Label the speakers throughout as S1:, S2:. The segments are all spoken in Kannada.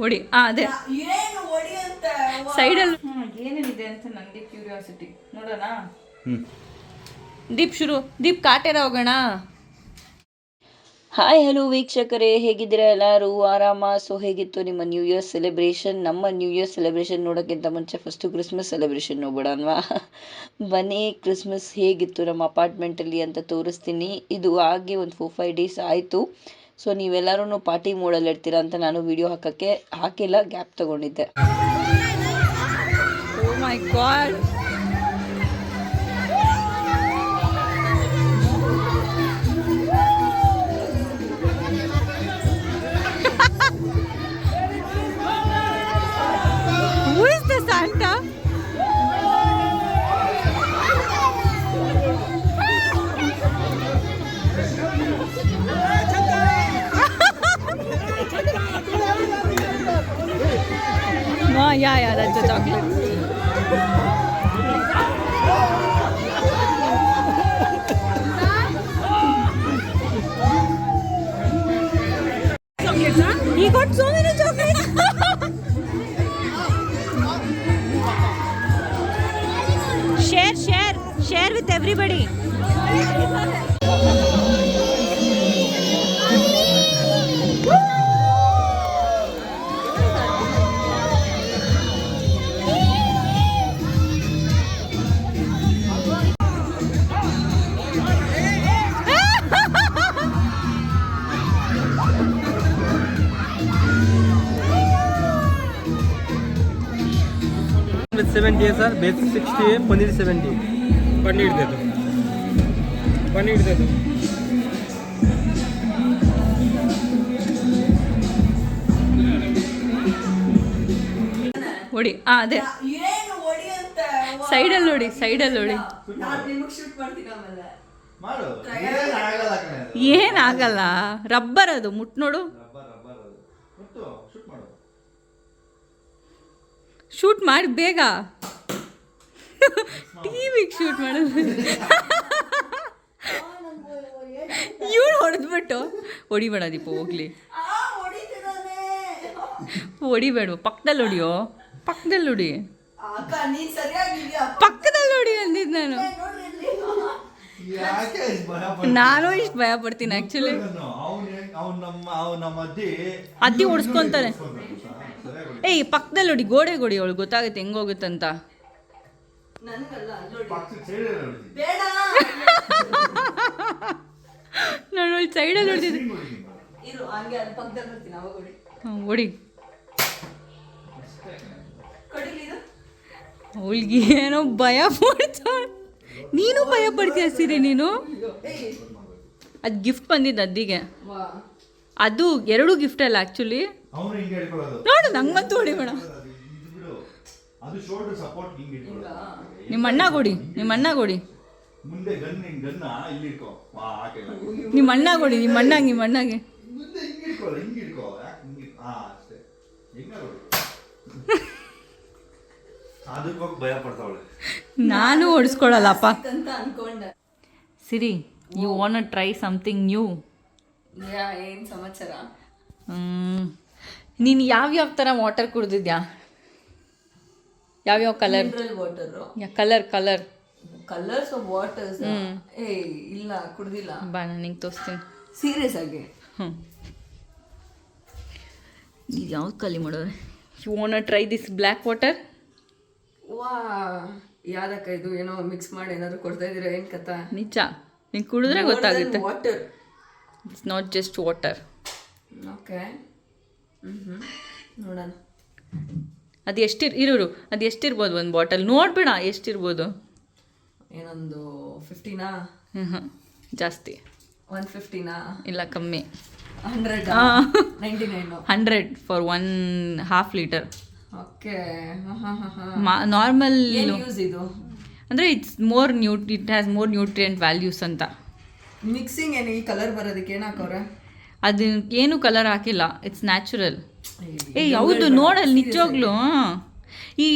S1: ಹೊಡಿ ಆ ಅದೇ.
S2: ಏನು ಹೊಡಿ ಅಂತ
S1: ಸೈಡಲ್ಲಿ ಏನೇನಿದೆ ಅಂತ ನನಗೆ ಕ್ಯೂರಿಯಾಸಿಟಿ. ನೋಡೋಣ. ದೀಪ್ ಶುರು ದೀಪ್ ಕಾಟೇರ ಹೋಗೋಣ.
S3: ಹಾಯ್ ಹಲೋ ವೀಕ್ಷಕರೇ ಹೇಗಿದ್ದೀರ ಎಲ್ಲರೂ? ಆರಾಮ? ಸೊ ಹೇಗಿತ್ತು ನಿಮ್ಮ ನ್ಯೂ ಇಯರ್ ಸೆಲೆಬ್ರೇಷನ್ ನಮ್ಮ ನ್ಯೂ ಇಯರ್ ಸೆಲೆಬ್ರೇಷನ್ ನೋಡೋಕ್ಕಿಂತ ಮುಂಚೆ ಫಸ್ಟು ಕ್ರಿಸ್ಮಸ್ ಸೆಲೆಬ್ರೇಷನ್ ನೋಡ್ಬಿಡೋಣವಾ? ಅಲ್ವಾ ಬನ್ನಿ ಕ್ರಿಸ್ಮಸ್ ಹೇಗಿತ್ತು? ನಮ್ಮ ಅಪಾರ್ಟ್ಮೆಂಟಲ್ಲಿ ಅಂತ ತೋರಿಸ್ತೀನಿ. ಇದು ಆಗಿ ಒಂದು ಫೋರ್ ಫೈವ್ ಡೇಸ್ ಆಯಿತು. ಸೊ ನೀವೆಲ್ಲರೂ ಪಾರ್ಟಿ ಮೋಡಲ್ಲಿ ಇರ್ತೀರಾ ಅಂತ ನಾನು ವಿಡಿಯೋ ಹಾಕೋಕ್ಕೆ ಹಾಕಿಲ್ಲ ಗ್ಯಾಪ್ ತಗೊಂಡಿದ್ದೆ.
S1: Oh, yeah, yeah, that's a chocolate. He got so many chocolates. share, share, share with everybody.
S4: with 70 है सर बेस 60 है पनीर 70 पनीर दे दो पनीर दे दो
S1: ಹೊಡಿ ಆ ಅದೇ
S2: ಏನು ಹೊಡಿ ಅಂತ
S1: ಸೈಡಲ್ಲಿ ನೋಡಿ ಸೈಡಲ್ಲಿ ನೋಡಿ
S2: ನಾನು ನಿಮಗೆ ಶೂಟ್ ಮಾಡ್ತೀನಿ ಆಮೇಲೆ
S5: ಮಾಡು ಏನ್ ಆಗಲ್ಲ ಕಣೆ ಅದು.
S1: ಏನಾಗಲ್ಲ ರಬ್ಬರ್ ಅದು ಮುಟ್ ನೋಡು
S5: ಶೂಟ್ ಮಾಡಿ
S1: ಬೇಗ. ಟಿವಿಗೆ ಶೂಟ್ ಮಾಡೋದು ಇವಳು ಹೊಡೆದ್ಬಿಟ್ಟು. ಹೊಡಿಬೇಡ ದೀಪ ಹೋಗ್ಲಿ. ಹೊಡಿಬೇಡ ಪಕ್ಕದಲ್ಲಿ ಹೊಡಿಯೋ. ಪಕ್ಕದಲ್ಲಿ ಹೊಡಿ. ಪಕ್ಕದಲ್ಲಿ ಹೊಡಿ ಅಂದಿದ್ದು ನಾನು? ನಾನು ಇಷ್ಟು ಭಯ ಪಡ್ತೀನಿ
S5: ಆಕ್ಚುಲಿ ಅದಿ
S1: ಅದ್ದಿ
S5: ಹೊಡಿ.
S1: ಏಯ್ ಪಕ್ಕದಲ್ಲಿ ನೋಡಿ ಗೋಡೆ ಹೊಡಿ ಅವಳು ಗೊತ್ತಾಗುತ್ತೆ ಹೆಂಗೋಗುತ್ತಂತ ನಾನು ಅವಳು ಸೈಡಲ್ಲಿ
S2: ಅವಾಗ ಹೊಡಿ.
S1: ಅವಳಿಗೆ ಏನೋ ಭಯ ಪಡ್ತಾಳೆ ನೀನು ಭಯ ಪಡ್ತೀಯ ಸೀರೆ ನೀನು? ಅದು ಗಿಫ್ಟ್ ಬಂದಿದ್ದು ಅದ್ದಿಗೆ.
S2: ವಾ.
S1: ಅದು ಎರಡು ಗಿಫ್ಟ್ ಅಲ್ಲ ಆ್ಯಕ್ಚುಲಿ
S5: ಅವ್ನು ಹಿಂಗೆ ಹಿಡ್ಕೊಳ್ಳೋದು.
S1: ನೋಡು ನಂಗಂತೂ
S5: ಇದು ಬಿಡು. ಅದು ಶೋಲ್ಡರ್ ಸಪೋರ್ಟ್ ಹಿಂಗೆ ಇಟ್ಕೊಳ್ಳೋದು.
S1: ನಿಮ್ಮ ಅಣ್ಣ ಕೊಡಿ ನಿಮ್ಮ ಅಣ್ಣ ಕೊಡಿ.
S5: ಮುಂದೆ ಗನ್ ಹಿಂಗ್ ಗನ್ನ ಇಲ್ಲಿ ಇಟ್ಕೋ. ವಾ ಹಾಕಿಲ್ಲ
S1: ನಿಮ್ಮ ಅಣ್ಣ ಕೊಡಿ ನಿಮ್ಮ ಅಣ್ಣಗೆ ನಿಮ್ಮ ಅಣ್ಣಗೆ.
S5: ಮುಂದೆ ಹಿಂಗೆ ಇಟ್ಕೋ ಹಿಂಗೆ ಇಟ್ಕೋ. ಯಾಕೆ ಹಿಂಗೆ ಹಾ ಅಷ್ಟೇ. ಹೆಂಗ ಅದಕ್ಕೆ ಹೋಗಿ ಭಯ ಪಡ್ತಾವಳೆ.
S1: ನಾನು ಓಡಿಸ್ಕೊಳ್ಳಲ್ಲಪ್ಪ.
S2: ಅಂತ ಅನ್ಕೊಂಡೆ.
S1: Siri you want try something new
S2: yeah ಏನ್ ಸಮಾಚಾರ?
S1: ನೀನು ಯಾವ್ಯಾವ ಥರ ವಾಟರ್ ಕುಡ್ದಿದ್ಯಾ? ಯಾವ್ಯಾವ
S2: colour water
S1: colour colour
S2: colours of waters ಏ ಇಲ್ಲ ಕುಡಿದಿಲ್ಲ.
S1: ಬಾ ನಾನು ನಿಂಗೆ ತೋರಿಸ್ತೀನಿ.
S2: ಸೀರಿಯಸ್ ಆಗಿ.
S1: ಹ್ಞೂ ಇದು ಯಾವ್ದು ಖಾಲಿ ಮಾಡೋದು you want try this black water
S2: ವಾ ಯಾವ್ದಕ್ಕ ಇದು ಏನೋ ಮಿಕ್ಸ್ ಮಾಡಿ ಏನಾದ್ರು ಕೊಡ್ತಾ ಇದ್ದೀರಾ? ಏನು ಕಥಾ?
S1: ನಿಜ. ನಿಂಗೆ ಕುಡಿದ್ರೆ ಗೊತ್ತಾಗುತ್ತೆ. Water it's not just
S2: water okay ನೋಡೋಣ.
S1: ಅದು ಎಷ್ಟಿರ್ ಇರೋರು ಅದು ಎಷ್ಟಿರ್ಬೋದು ಒಂದು ಬಾಟಲ್? ನೋಡ್ಬೇಡ ಎಷ್ಟಿರ್ಬೋದು?
S2: ಏನೊಂದು ಫಿಫ್ಟಿನಾ
S1: ಹ್ಞೂ ಹ್ಞೂ ಜಾಸ್ತಿ.
S2: ಒನ್ ಫಿಫ್ಟಿನಾ
S1: ಇಲ್ಲ ಕಮ್ಮಿ.
S2: Hundred.
S1: Ninety nine hundred for one
S2: half
S1: litre okay.
S2: Normal use ಇದು.
S1: ಅಂದರೆ it's more nutri it has more nutrient values ಅಂತ.
S2: ಮಿಕ್ಸಿಂಗ್ ಏನು ಈ ಕಲರ್ ಬರೋದಕ್ಕೆ ಏನು ಹಾಕವ್ರೆ
S1: ಅದು ಏನು ಕಲರ್ ಹಾಕಿಲ್ಲ ಇಟ್ಸ್ ನ್ಯಾಚುರಲ್ ಏ ಹೌದು ನೋಡಲ್ಲಿ ನಿಜವಾಗ್ಲೂ ಈ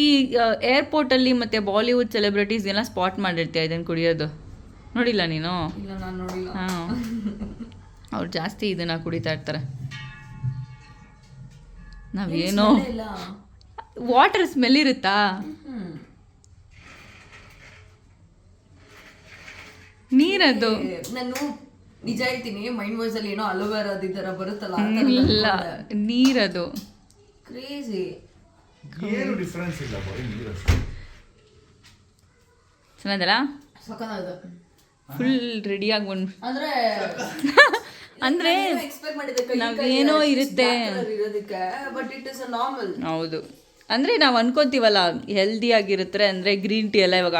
S1: ಏರ್ಪೋರ್ಟಲ್ಲಿ ಮತ್ತೆ ಬಾಲಿವುಡ್ ಸೆಲೆಬ್ರಿಟೀಸ್ ಎಲ್ಲ ಸ್ಪಾಟ್ ಮಾಡಿರ್ತೀಯ ಇದನ್ನು ಕುಡಿಯೋದು? ನೋಡಿಲ್ಲ ನೀನು? ಹಾಂ. ಅವ್ರು ಜಾಸ್ತಿ ಇದನ್ನ ಕುಡಿತಾ ಇರ್ತಾರೆ. ನಾವೇನೋ ವಾಟರ್ ಸ್ಮೆಲ್ ಇರುತ್ತಾ? ನೀರದು?
S2: ನಾನು ನಿಜ ಹೇಳ್ತೀನಿ ಮೈಂಡ್ ವಾಯ್ಸ್ ಅಲ್ಲಿ ಏನೋ ಅಲೋವೆರಾದ ಈ ತರ ಬರುತ್ತಲ್ಲ
S1: ಇಲ್ಲ. ನೀರದು
S2: ಕ್ರೇಜಿ
S5: ಏನು ಡಿಫ್ರೆನ್ಸ್ ಇಲ್ಲ ಬರೀ ನೀರಷ್ಟೇ
S1: ಚೆನ್ನಾದಲ್ಲ
S2: ಸಖತ್ತಾಗಿದೆ.
S1: ಫುಲ್ ರೆಡಿಯಾಗಿ ಬಂದು
S2: ಅಂದ್ರೆ
S1: ಅಂದ್ರೆ
S2: ಎಕ್ಸ್ಪೆಕ್ಟ್ ಮಾಡಿದ್ದೆ ಕೈ
S1: ನಾವೇನೋ ಇರುತ್ತೆ.
S2: ಇರೋದಕ್ಕೆ but it is a normal
S1: ಹೌದು. ಅಂದರೆ ನಾವು ಅನ್ಕೊಂತೀವಲ್ಲ ಹೆಲ್ದಿ ಆಗಿರುತ್ತೆ ಅಂದರೆ ಗ್ರೀನ್ ಟೀ ಎಲ್ಲ ಇವಾಗ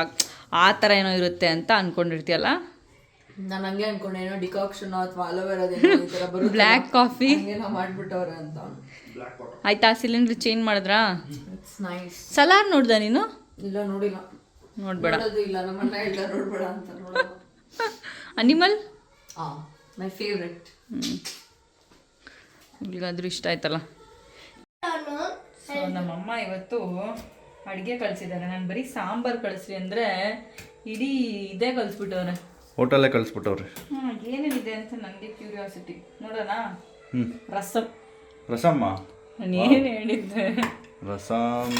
S1: ಆ ಥರ ಏನೋ ಇರುತ್ತೆ ಅಂತ ಅನ್ಕೊಂಡಿರ್ತೀಯಲ್ಲ?
S2: ನಾನು ಹಂಗೆ ಅನ್ಕೊಂಡೆ ಏನೋ ಡಿಕಾಕ್ಷನ್ ಅಥವಾ ಅಲೋವೆರಾದ ಈ ತರ ಬರುತ್ತೆ
S1: ಬ್ಲ್ಯಾಕ್ ಕಾಫಿ
S2: ಏನೋ ಮಾಡ್ಬಿಟ್ಟವ್ರೆ ಅಂತ.
S1: ಆಯ್ತಾ ಸಿಲಿಂಡರ್ ಚೇಂಜ್ ಮಾಡಿದ್ರಾ?
S2: ಇಟ್ಸ್ ನೈಸ್
S1: ಸಲಾರ್ ನೋಡ್ದ ನೀನು?
S2: ಇಲ್ಲ ನೋಡಿಲ್ಲ.
S1: ನೋಡ್ಬೇಡ.
S2: ಇಲ್ಲ ನಮ್ಮನ್ನ ಇಲ್ಲ ನೋಡ್ಬೇಡ ಅಂತ
S1: ಅನಿಮಲ್
S2: ಆ ಮೈ ಫೇವ್ರೆಟ್
S1: ಇಲ್ಲಿಗಾದ್ರೂ ಇಷ್ಟ ಆಯ್ತಲ್ಲ. ಸೊ ನಮ್ಮಮ್ಮ ಇವತ್ತು ಅಡುಗೆ ಕಳಿಸಿದ್ದಾರೆ ನಾನು ಬರೀ ಸಾಂಬಾರು ಕಳಿಸ್ರಿ ಅಂದರೆ ಇಡೀ ಇದೇ ಕಳಿಸ್ಬಿಟ್ಟವ್ರೆ.
S5: ಹೋಟೆಲ್ಲೇ ಕಳಿಸ್ಬಿಟ್ಟವ್ರಿ.
S1: ಏನೇನಿದೆ ಅಂತ ನನಗೆ ಕ್ಯೂರಿಯಾಸಿಟಿ. ನೋಡೋಣ.
S5: ಹ್ಞೂ
S1: ರಸಂ.
S5: ರಸಮ್ಮ?
S1: ಏನು ಹೇಳಿದ್ದೆ?
S5: ರಸಮ್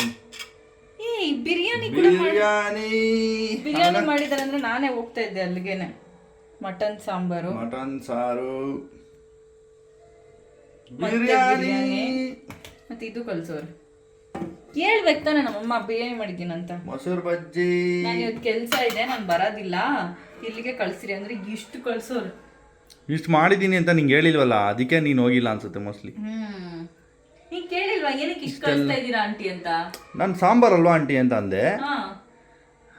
S1: ಏ ಬಿರಿಯಾನಿ ಕೂಡ
S5: ಬಿರಿಯಾನಿ.
S1: ಬಿರಿಯಾನಿ ಮಾಡಿದ್ದಾರೆ ಅಂದ್ರೆ ನಾನೇ ಹೋಗ್ತಾ ಇದ್ದೆ ಅಲ್ಲಿಗೆನೆ. ಮಟನ್ ಸಾಂಬಾರು.
S5: ಮಟನ್ ಸಾರು. ಬಿರಿಯಾನಿ.
S1: ಮತ್ತೆ ಇದು ಕಳ್ಸೋರು ಹೇಳ್ಬೇಕು ತಾನೆ ನಮ್ಮಮ್ಮ ಬಿರಿಯಾನಿ ಮಾಡಿದ್ದೀನಂತ.
S5: ಮೊಸರು ಬಜ್ಜಿ.
S1: ನಾನು ಇವತ್ತು ಕೆಲಸ ಇದೆ ನಾನು ಬರೋದಿಲ್ಲ. ಇಲ್ಲಿಗೆ ಕಳ್ಸಿರಿ. ಅಂದ್ರೆ ಇಷ್ಟು ಕಳ್ಸೋರು.
S5: ಇಷ್ಟು ಮಾಡಿದ್ದೀನಿ ಅಂತ ನಿಂಗೆ ಹೇಳಿಲ್ವಲ್ಲ ಅದಕ್ಕೆ ನೀನು ಹೋಗಿಲ್ಲ ಅನ್ಸುತ್ತೆ ಮೋಸ್ಟ್ಲಿ
S1: ಹ್ಮ್. ನೀನ್ ಕೇಳಿಲ್ವಾ ಏನಕ್ಕೆ ಇಷ್ಟು ಕಳಿಸ್ತಾ ಇದ್ದೀರಾ ಆಂಟಿ ಅಂತ?
S5: ನಾನು ಸಾಂಬಾರ್ ಅಲ್ವಾ ಆಂಟಿ ಅಂತ ಅಂದೆ
S1: ಹಾ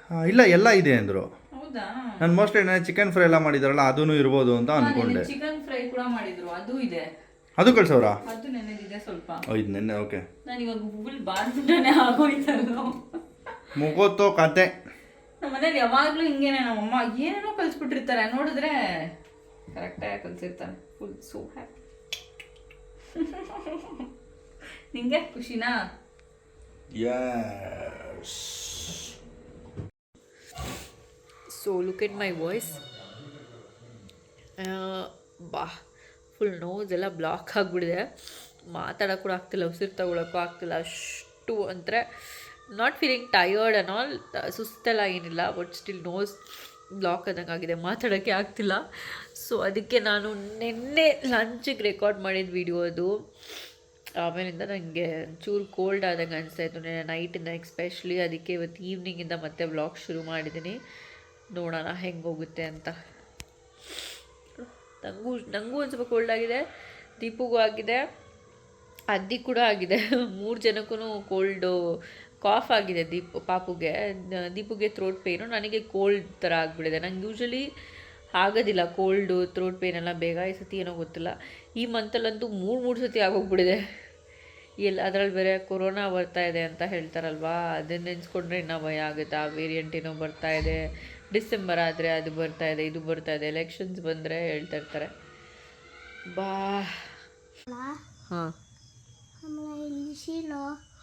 S5: ಆ, ಇಲ್ಲ ಎಲ್ಲ ಇದೆ ಅಂದರು.
S1: ಹೌದಾ?
S5: ನಾನು ಮೋಸ್ಟ್ಲಿ ನಾನು ಚಿಕನ್ ಫ್ರೈ ಎಲ್ಲ ಮಾಡಿದಾರಲ್ಲ ಅದೂ ಇರ್ಬೋದು ಅಂತ ಅಂದ್ಕೊಂಡೆ
S1: ಚಿಕನ್ ಫ್ರೈ ಕೂಡ ಮಾಡಿದ್ರು ಅದು ಇದೆ.
S5: ಅದು ಕಳ್ಸವ್ರಾ
S1: ಅದು ನೆನೆದಿದೆ ಸ್ವಲ್ಪ.
S5: ಓ ಇದು ನಿನ್ನೆ ಓಕೆ
S1: ನಾನು ಇವಾಗ ಫುಲ್ ಬಾರ್ಬಿಟ್ಟನೆ ಆಗೋಯ್ತಲ್ಲ.
S5: ಮುಗೋತೋ ಕತೆ.
S1: ಮನೇಲಿ ಯಾವಾಗಲೂ ಹಿಂಗೇನೆ ನಮ್ಮಮ್ಮ ಏನೇನೋ ಕಲ್ಸ್ಬಿಟ್ಟಿರ್ತಾರೆ. ನೋಡಿದ್ರೆ ಕರೆಕ್ಟಾಗಿ ಕಲ್ಸಿರ್ತಾರೆ ಫುಲ್ ಸೋ ಹ್ಯಾಪಿ ನಿಂಗೆ ಖುಷಿನಾ?
S5: Yes
S6: so look at my voice ಬಾ ಫುಲ್ ನೋಸ್ ಎಲ್ಲ ಬ್ಲಾಕ್ ಆಗಿಬಿಡಿದೆ ಮಾತಾಡೋಕ್ಕೂ ಆಗ್ತಿಲ್ಲ ಉಸಿರು ತಗೊಳಕ್ಕೂ ಆಗ್ತಿಲ್ಲ. ಅಷ್ಟು ಅಂದರೆ not feeling tired and all ಸುಸ್ತೆಲ್ಲ ಏನಿಲ್ಲ ಬಟ್ ಸ್ಟಿಲ್ ನೋಸ್ ಬ್ಲಾಕ್ ಆದಂಗೆ ಆಗಿದೆ ಮಾತಾಡೋಕ್ಕೆ ಆಗ್ತಿಲ್ಲ. ಸೊ ಅದಕ್ಕೆ ನಾನು ನಿನ್ನೆ ಲಂಚಿಗೆ ರೆಕಾರ್ಡ್ ಮಾಡಿದ ವಿಡಿಯೋ ಅದು. ಆಮೇಲಿಂದ ನನಗೆ ಚೂರು ಕೋಲ್ಡ್ ಆದಂಗೆ ಅನಿಸ್ತಾಯಿತ್ತು ನೆನ್ನೆ ನೈಟಿಂದ ಎಕ್ಸ್ಪೆಷಲಿ ಅದಕ್ಕೆ ಇವತ್ತು ಈವ್ನಿಂಗಿಂದ ಮತ್ತೆ ವ್ಲಾಗ್ ಶುರು ಮಾಡಿದ್ದೀನಿ ನೋಡೋಣ ಹೆಂಗೆ ಹೋಗುತ್ತೆ ಅಂತ. ನನಗೂ ನನಗೂ ಒಂದು ಸ್ವಲ್ಪ ಕೋಲ್ಡ್ ಆಗಿದೆ, ದೀಪಗೂ ಆಗಿದೆ ಅದಿ ಕೂಡ ಆಗಿದೆ. ಮೂರು ಜನಕ್ಕೂ ಕೋಲ್ಡು ಕಾಫ್ ಆಗಿದೆ ದೀಪ್ ಪಾಪುಗೆ. ದೀಪುಗೆ ಥ್ರೋಟ್ ಪೇನು ನನಗೆ ಕೋಲ್ಡ್ ಥರ ಆಗಿಬಿಟ್ಟಿದೆ. ನಂಗೆ ಯೂಶ್ವಲಿ ಆಗೋದಿಲ್ಲ ಕೋಲ್ಡು ಥ್ರೋಟ್ ಪೇನ್ ಎಲ್ಲ ಬೇಗ. ಈ ಸತಿ ಏನೋ ಗೊತ್ತಿಲ್ಲ. ಈ ಮಂತಲ್ಲಂತೂ ಮೂರು ಮೂರು ಸತಿ ಆಗೋಗ್ಬಿಟ್ಟಿದೆ. ಎಲ್ಲ ಅದರಲ್ಲಿ ಬೇರೆ ಕೊರೋನಾ ಬರ್ತಾ ಇದೆ ಅಂತ ಹೇಳ್ತಾರಲ್ವಾ? ಅದನ್ನ ನೆನೆಸ್ಕೊಂಡ್ರೆ ಇನ್ನೂ ಭಯ ಆಗುತ್ತೆ. ಆ ವೇರಿಯಂಟ್ ಏನೋ ಬರ್ತಾ ಇದೆ. ಡಿಸೆಂಬರ್ ಆದರೆ ಅದು ಬರ್ತಾ ಇದೆ ಇದು ಬರ್ತಾ ಇದೆ. ಎಲೆಕ್ಷನ್ಸ್ ಬಂದರೆ ಹೇಳ್ತಾ ಇರ್ತಾರೆ. ಬಾ. ಹಾಂ.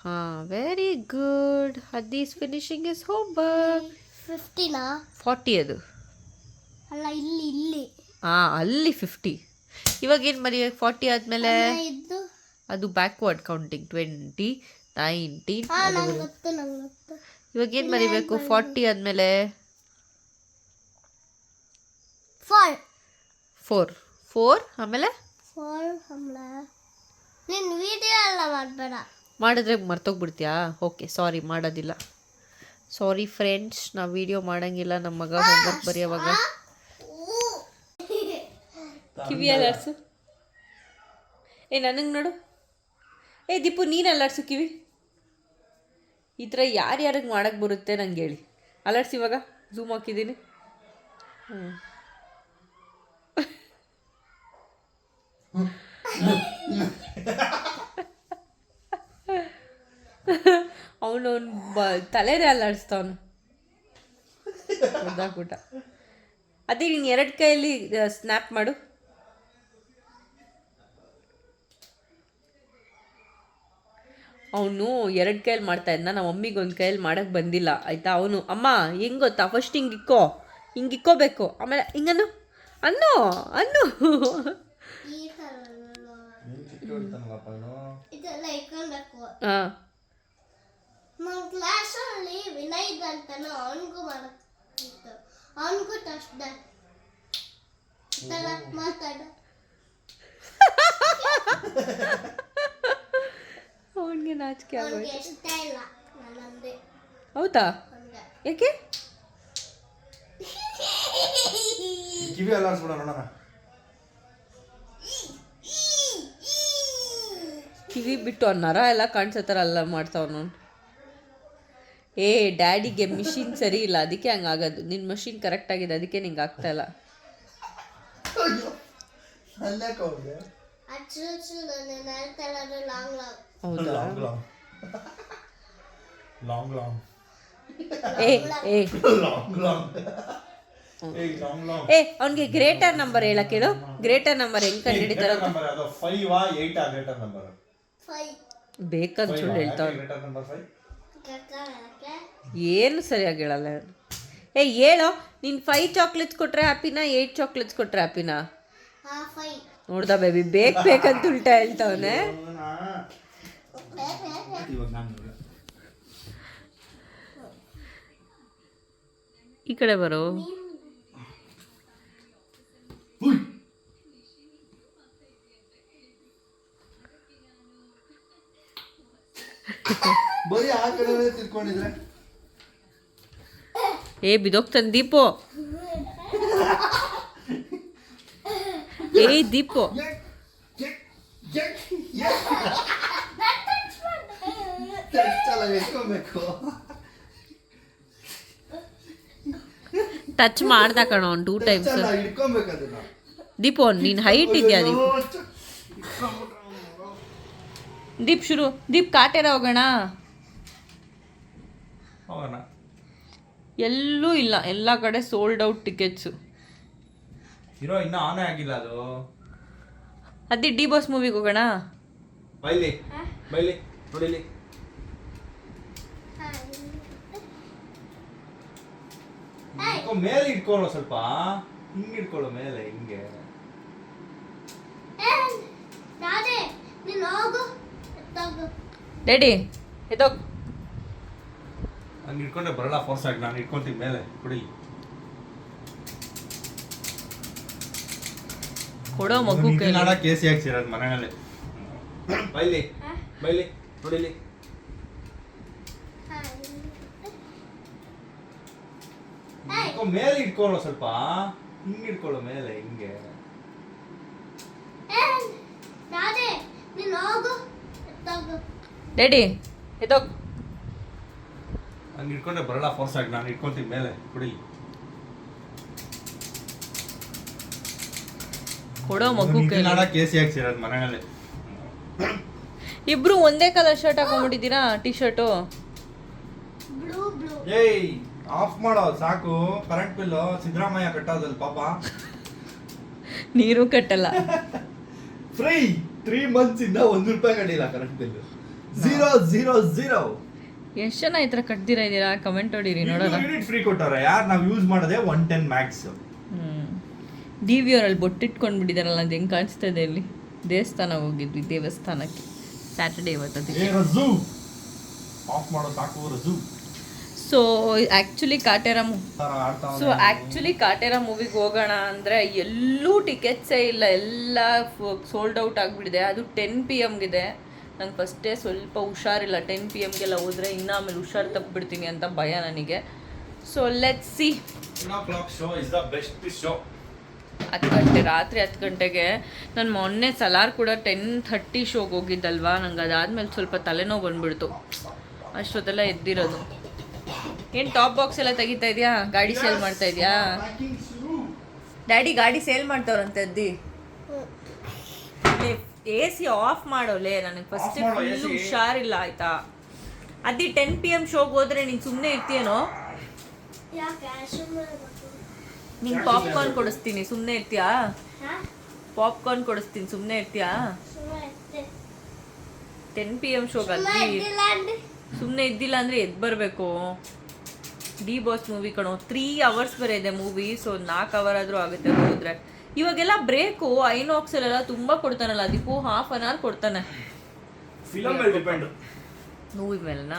S6: ಹಾಂ ವೆರಿ ಗುಡ್ ಹದ್ದೀಸ್ ಫಿನಿಶಿಂಗ್ ಇಸ್ ಹೋಮ್ ವರ್ಕ್
S7: ಫಿಫ್ಟಿನಾ
S6: ಫಾರ್ಟಿ ಅದು.
S7: ಅಲ್ಲ ಇಲ್ಲಿ ಇಲ್ಲಿ.
S6: ಹಾಂ ಅಲ್ಲಿ ಫಿಫ್ಟಿ ಇವಾಗ ಏನು ಮರಿ ಫಾರ್ಟಿ ಆದಮೇಲೆ? ಅದು ಬ್ಯಾಕ್ವರ್ಡ್ ಕೌಂಟಿಂಗ್ ಟ್ವೆಂಟಿ ನೈನ್ಟೀನ್
S7: ಹಾ ನಂಗೆ ಗೊತ್ತು ನಂಗೆ ಗೊತ್ತು.
S6: ಇವಾಗ ಏನು ಮರಿಬೇಕು ಫಾರ್ಟಿ ಆದಮೇಲೆ?
S7: ಫೋರ್
S6: ಫೋರ್ ಫೋರ್ ಆಮೇಲೆ?
S7: ಫೋರ್ ಹಮ್ಲ ನೀನು ವಿಡಿಯೋ ಎಲ್ಲ ಮಾಡಬೇಡ.
S6: ಮಾಡಿದ್ರೆ ಮರ್ತೋಗ್ಬಿಡ್ತೀಯಾ? ಓಕೆ ಸಾರಿ ಮಾಡೋದಿಲ್ಲ. ಸಾರಿ ಫ್ರೆಂಡ್ಸ್ ನಾವು ವಿಡಿಯೋ ಮಾಡಂಗಿಲ್ಲ. ನಮ್ಮ ಮಗ ಹೋಮ್ವರ್ಕ್ ಬರೆಯೋವಾಗ. ಕಿವಿ ಅಲ್ಲಾಡ್ಸು. ಏ ನನಗೆ ನೋಡು. ಏ ದೀಪು ನೀನು ಅಲ್ಲಾಡ್ಸು ಕಿವಿ. ಈ ಥರ ಯಾರ್ಯಾರಿಗೆ ಮಾಡಕ್ಕೆ ಬರುತ್ತೆ ನಂಗೆ ಹೇಳಿ. ಅಲರ್ಟ್ಸ್ ಇವಾಗ. ಝೂಮ್ ಹಾಕಿದ್ದೀನಿ ಹ್ಞೂ ಅವ್ನು ಬ ತಲೆನೇ ಅಲ್ಲಾಡಿಸ್ತವನು ಕೂಟ ಅದೇ ನೀನು ಎರಡು ಕೈಯಲ್ಲಿ ಸ್ನ್ಯಾಪ್ ಮಾಡು. ಅವನು ಎರಡು ಕೈಯಲ್ಲಿ ಮಾಡ್ತಾ ಇದ್ದ ನಮ್ಮ ಮಮ್ಮಿಗೆ ಒಂದು ಕೈಯಲ್ಲಿ ಮಾಡೋಕ್ಕೆ ಬಂದಿಲ್ಲ ಆಯಿತಾ? ಅವನು ಅಮ್ಮ ಹೆಂಗ್ ಗೊತ್ತಾ? ಫಸ್ಟ್ ಹಿಂಗೆ ಇಕ್ಕೋ. ಹಿಂಗೆ ಇಕ್ಕೋಬೇಕು. ಆಮೇಲೆ ಹಿಂಗನ್ನು? ಅನ್ನು ಅನ್ನು. ಹಾಂ
S7: ನನ್ನ ಕ್ಲಾಸಲ್ಲಿ ವಿನಯ್ ಅಂತಾನೆ ಅವನಿಗೂ ಮಾಡಕ್ಕಿತ್ತು. ಅವನಿಗೂ ಟಸ್ಟ್ ತರ ಮಾತಾಡ.
S6: ಅವನಿಗೆ ನಾಚಿಕೆ
S7: ಅವನಿಗೆ ಇಷ್ಟ ಇಲ್ಲ ನನ್ನಂದೆ.
S6: ಹೌದಾ?
S7: ಏಕೆ
S6: ಯಾಕೆ?
S5: ಕಿವಿ ಅಲ್ಲಾಡ್ಸ್ಬಿಡ ನೋಡೋಣ
S6: ಕಿವಿ ಬಿಟ್ಟು ಅನ್ನರ ನರ ಎಲ್ಲ ಕಾಣಿಸೋ ಅಲ್ಲ ಮಾಡ್ತಾವ ಏ ಡ್ಯಾಡಿಗೆ ಮಿಷಿನ್ ಸರಿ ಇಲ್ಲ. ಅದಕ್ಕೆ ಹಂಗಾಗೋದು. ನಿನ್ನ ಮಷಿನ್ ಕರೆಕ್ಟ್ ಆಗಿದೆ. ಅದಕ್ಕೆ ನಿಂಗೆ ಆಗ್ತಾ ಇಲ್ಲ. ಹೌದಾ?
S5: ಲಾಂಗ್ ಲಾಂಗ್ ಲಾಂಗ್ ಲಾಂಗ್
S6: ಏ ಏ.
S5: ಲಾಂಗ್ ಲಾಂಗ್
S6: ಏ ಅವ್ನಿಗೆ ಗ್ರೇಟರ್ ನಂಬರ್ ಹೇಳಕ್ಕೆ ಹೇಳು. ಗ್ರೇಟರ್ ನಂಬರ್ ಹೆಂಗ್ ಕಂಡುಹಿಡಿತಾರ
S5: ನಂಬರ್ ಅದು ಫೈವ್ ಆ ಏಟ್ ಆ ಗ್ರೇಟರ್ ನಂಬರ್
S7: ಫೈವ್
S6: ಬೇಕಂತ ಸುಳ್ಳು ಹೇಳ್ತಾವ ಏನು ಸರಿಯಾಗಿ ಹೇಳಲ್ಲ. ಏ, ಹೇಳೋ. ನೀನು ಫೈವ್ ಚಾಕ್ಲೇಟ್ಸ್ ಕೊಟ್ರೆ ಹ್ಯಾಪಿನಾ ಏಯ್ಟ್ ಚಾಕ್ಲೇಟ್ಸ್ ಕೊಟ್ರೆ ಹ್ಯಾಪಿನಾ ನೋಡ್ದ ಬೇಬಿ ಬೇಕ್ ಬೇಕಂತ ಉಲ್ಟಾ ಹೇಳ್ತಾವನೆ.
S1: ಈ ಕಡೆ ಬರೋ.
S5: ಬರೀ ಆ ಕಡೆ ತಿಳ್ಕೊಂಡಿದ್ರೆ
S1: ಏ ಬಿದೋಗ್ತಾನೆ ದೀಪು. ಏ ದೀಪೋ. ಟಚ್ ಮಾಡ್ದ ಕಣ ಒಂದು ಟೂ ಟೈಮ್ಸ್ ದೀಪು ನೀನ್ ಹೈಟ್ ಇದೆಯಾ ದೀಪ್? ದೀಪ್ ಶುರು. ದೀಪ್ ಕಾಟೇರ ಹೋಗೋಣ.
S5: ಹೋಗೋಣ.
S1: ಎಲ್ಲೂ ಇಲ್ಲ. ಎಲ್ಲ ಕಡೆ ಸೋಲ್ಡ್ ಔಟ್ ಟಿಕೆಟ್ಸು
S5: ಇರೋ ಇನ್ನೂ ಆನೇ ಆಗಿಲ್ಲ ಅದು.
S1: ಅದೇ ಡಿ ಬಾಸ್ ಮೂವಿಗೆ ಹೋಗೋಣ.
S5: ಬೈಲಿ. ಬೈಲಿ. ನೋಡಿಲಿ. ಮೇಲೆ ಇಟ್ಕೊಳ್ಳೋ ಸ್ವಲ್ಪ. ಹಿಂಗೆ ಇಟ್ಕೊಳ್ಳೋ ಮೇಲೆ ಹಿಂಗೆ.
S7: ನೀನು ಹೋಗು.
S1: ರೆಡಿ ಎದೋಗ್
S5: ಹಂಗೆ ಇಟ್ಕೊಂಡ್ರೆ ಬರಲ್ಲ ಫೋರ್ಸ್ ಆಗಿ. ನಾನು ಇಟ್ಕೊಂತೀನಿ ಮೇಲೆ ಕುಡಿ.
S1: ಕೊಡೋ ಮಗು ಕೈ
S5: ನಾಡ ಕೇಸಿ ಹಾಕ್ಸಿರೋದು ಮನೆಯಲ್ಲಿ. ಬೈಲಿ ಬೈಲಿ ನೋಡಿಲಿ ಇಟ್ಕೊ, ಮೇಲೆ ಇಟ್ಕೊಳ್ಳೋ ಸ್ವಲ್ಪ. ಹಿಂಗೆ ಇಟ್ಕೊಳ್ಳೋ ಮೇಲೆ ಹಿಂಗೆ.
S7: ನೀನು ಹೋಗು. ತಗೋ.
S1: ರೆಡಿ ಎದೋಗ್
S5: ಹಂಗೆ ಇಟ್ಕೊಂಡ್ರೆ ಬರಲ್ಲ ಫೋರ್ಸ್ ಆಗಿ. ನಾನು ಇಟ್ಕೊಂತೀನಿ ಮೇಲೆ ಕುಡಿ.
S1: ಕೊಡೋ ಮಗು ಕೈ
S5: ನಾಡ ಕೇಸಿ ಹಾಕ್ಸಿರೋದು ಮನೆಯಲ್ಲಿ.
S1: ಇಬ್ರು ಒಂದೇ ಕಲರ್ ಶರ್ಟ್ ಹಾಕೊಂಡ್ಬಿಟ್ಟಿದ್ದೀರಾ ಟಿ ಶರ್ಟು
S7: ಬ್ಲೂ ಬ್ಲೂ
S5: ಏಯ್ ಆಫ್ ಮಾಡೋ ಸಾಕು. ಕರೆಂಟ್ ಬಿಲ್ ಸಿದ್ದರಾಮಯ್ಯ ಕಟ್ಟೋದಲ್ಲ ಪಾಪ.
S1: ನೀರು ಕಟ್ಟಲ್ಲ.
S5: ಫ್ರೀ ತ್ರೀ ಮಂತ್ಸ್ ಇಂದ ಒಂದು ರೂಪಾಯಿ ಕಟ್ಟಿಲ್ಲ current bill zero zero zero
S1: ಎಷ್ಟು ಜನ ಈ ಥರ ಕಟ್ದಿರಾ ಇದ್ದೀರಾ ಕಮೆಂಟ್ ಹೊಡೀರಿ ನೋಡೋಣ.
S5: ಯೂನಿಟ್ ಫ್ರೀ ಕೊಟ್ಟಾರೆ ಯಾರು ನಾವು ಯೂಸ್ ಮಾಡೋದೇ one ten
S1: max D V ಅವರಲ್ಲಿ ಬೊಟ್ಟಿಟ್ಕೊಂಡು ಬಿಟ್ಟಿದ್ದಾರಲ್ಲ ಅದು ಹೆಂಗೆ ಇದೆ ಇಲ್ಲಿ. ದೇವಸ್ಥಾನ ಹೋಗಿದ್ವಿ ದೇವಸ್ಥಾನಕ್ಕೆ. ಸ್ಯಾಟರ್ಡೇ ಇವತ್ತು
S5: ಆಫ್ ಮಾಡೋ ಸಾಕು ರಜು
S1: so actually
S5: Kaatera
S1: so actually Kaatera ಮೂವಿಗೆ ಹೋಗೋಣ ಅಂದರೆ ಎಲ್ಲೂ ಟಿಕೆಟ್ಸೇ ಇಲ್ಲ. ಎಲ್ಲ ಸೋಲ್ಡ್ ಔಟ್ ಆಗಿಬಿಟ್ಟಿದೆ. ಅದು ಟೆನ್ ಪಿ ಎಮ್ಗಿದೆ ನಂಗೆ ಫಸ್ಟೇ ಸ್ವಲ್ಪ ಹುಷಾರಿಲ್ಲ. ಟೆನ್ ಪಿ ಎಮ್ಗೆಲ್ಲ ಹೋದರೆ ಇನ್ನೂ ಆಮೇಲೆ ಹುಷಾರು ತಪ್ಪಿಬಿಡ್ತೀನಿ ಅಂತ ಭಯ ನನಗೆ. ಸೊ ಲೆಟ್ ಸಿ ಹತ್ತು ಗಂಟೆ ರಾತ್ರಿ ಹತ್ತು ಗಂಟೆಗೆ. ನಾನು ಮೊನ್ನೆ ಸಲಾರ್ ಕೂಡ ಟೆನ್ ಥರ್ಟಿ ಶೋಗೆ ಹೋಗಿದ್ದಲ್ವಾ? ನಂಗೆ ಅದಾದ್ಮೇಲೆ ಸ್ವಲ್ಪ ತಲೆನೋವು ಬಂದ್ಬಿಡ್ತು. ಅಷ್ಟೊತ್ತೆಲ್ಲ ಎದ್ದಿರೋದು. ಏನು ಟಾಪ್ ಬಾಕ್ಸ್ ಎಲ್ಲ ತೆಗಿತಾ ಇದೆಯಾ? ಗಾಡಿ ಸೇಲ್ ಮಾಡ್ತಾ ಇದೆಯಾ? ಡ್ಯಾಡಿ ಗಾಡಿ ಸೇಲ್ ಮಾಡ್ತಾವ್ರಂತೆ ಅದ್ದಿ ಎ ಸಿ ಆಫ್ ಮಾಡೋಲೆ ನನಗೆ ಫಸ್ಟ್
S5: ಫುಲ್ಲು.
S1: ಹುಷಾರಿಲ್ಲ ಆಯ್ತಾ? ಅದಿ ಟೆನ್ ಪಿ ಎಂ ಶೋಗೆ ಹೋದ್ರೆ ನೀನು ಸುಮ್ಮನೆ ಇರ್ತೀಯೇನೋ? ನಿಂಗೆ ಪಾಪ್ಕಾರ್ನ್ ಕೊಡಿಸ್ತೀನಿ ಸುಮ್ಮನೆ ಇರ್ತೀಯಾ? ಪಾಪ್ಕಾರ್ನ್ ಕೊಡಿಸ್ತೀನಿ ಸುಮ್ಮನೆ ಇರ್ತೀಯಾ? ಟೆನ್ ಪಿ ಎಂ ಶೋಗೆ
S7: ಅಂದ್ರೆ
S1: ಸುಮ್ಮನೆ ಇದ್ದಿಲ್ಲ ಅಂದರೆ ಎದ್ದು ಬರಬೇಕು. ಡಿ ಬಾಸ್ ಮೂವಿ ಕಣೋ ತ್ರೀ ಅವರ್ಸ್ ಬೇರೆ ಇದೆ ಮೂವಿ ಸೊ ನಾಲ್ಕು ಅವರ್ ಆದರೂ ಆಗುತ್ತೆ ಹೋದ್ರೆ. ಇವಾಗೆಲ್ಲ ಬ್ರೇಕು ಐನಾಕ್ಸಲ್ಲೆಲ್ಲ ತುಂಬ ಕೊಡ್ತಾನಲ್ಲ ದೀಪು ಹಾಫ್ ಅನ್ ಅವರ್ ಕೊಡ್ತಾನೆ.
S5: ಫಿಲಮ್ ಮೇಲೆ ಡಿಪೆಂಡ್
S6: ಮೂವಿ ಮೇಲೆನಾ?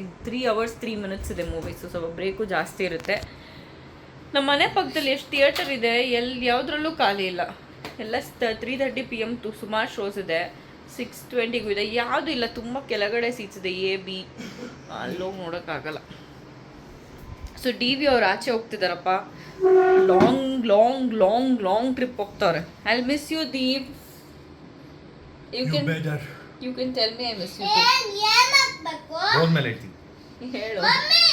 S6: ಇದು ತ್ರೀ ಅವರ್ಸ್ ತ್ರೀ ಮಿನಿಟ್ಸ್ ಇದೆ ಮೂವಿ ಸೊ ಸ್ವಲ್ಪ ಬ್ರೇಕು ಜಾಸ್ತಿ ಇರುತ್ತೆ. ನಮ್ಮ ಮನೆ ಪಕ್ಕದಲ್ಲಿ ಎಷ್ಟು ಥಿಯೇಟರ್ ಇದೆ ಎಲ್ಲಿ ಯಾವುದ್ರಲ್ಲೂ ಖಾಲಿ ಇಲ್ಲ. ಎಲ್ಲ ತ್ರೀ ತರ್ಟಿ ಪಿ ಎಂ ತು ಸುಮಾರು ಶೋಸ್ ಇದೆ. ಸಿಕ್ಸ್ ಟ್ವೆಂಟಿಗೂ ಇದೆ ಯಾವುದೂ ಇಲ್ಲ ತುಂಬ ಕೆಳಗಡೆ ಸೀಟ್ಸ್ ಇದೆ ಎ ಬಿ ಅಲ್ಲೋಗಿ ನೋಡೋಕ್ಕಾಗಲ್ಲ ಸೊ ಡಿ ವಿ ಅವ್ರು ಆಚೆ ಹೋಗ್ತಿದ್ದಾರಪ್ಪ long long long long trip ಹೋಗ್ತಾರೆ I miss you Deep you can you can tell me I
S7: miss you
S5: ಹೋದ್ಮೇಲೆ ಹೇಳ್ತೀನಿ.
S6: ಹೇಳು.